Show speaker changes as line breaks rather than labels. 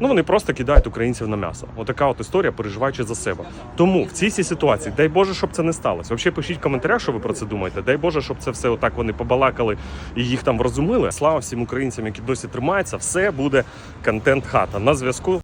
ну вони просто кидають українців на м'ясо. Отака от історія, переживаючи за себе. Тому в цій ситуації, дай Боже, щоб це не сталося. Взагалі пишіть в коментарях, що ви про це думаєте. Дай Боже, щоб це все отак вони побалакали і їх там врозумили. Слава всім українцям, які досі тримаються. Все буде контент хата на зв'язку.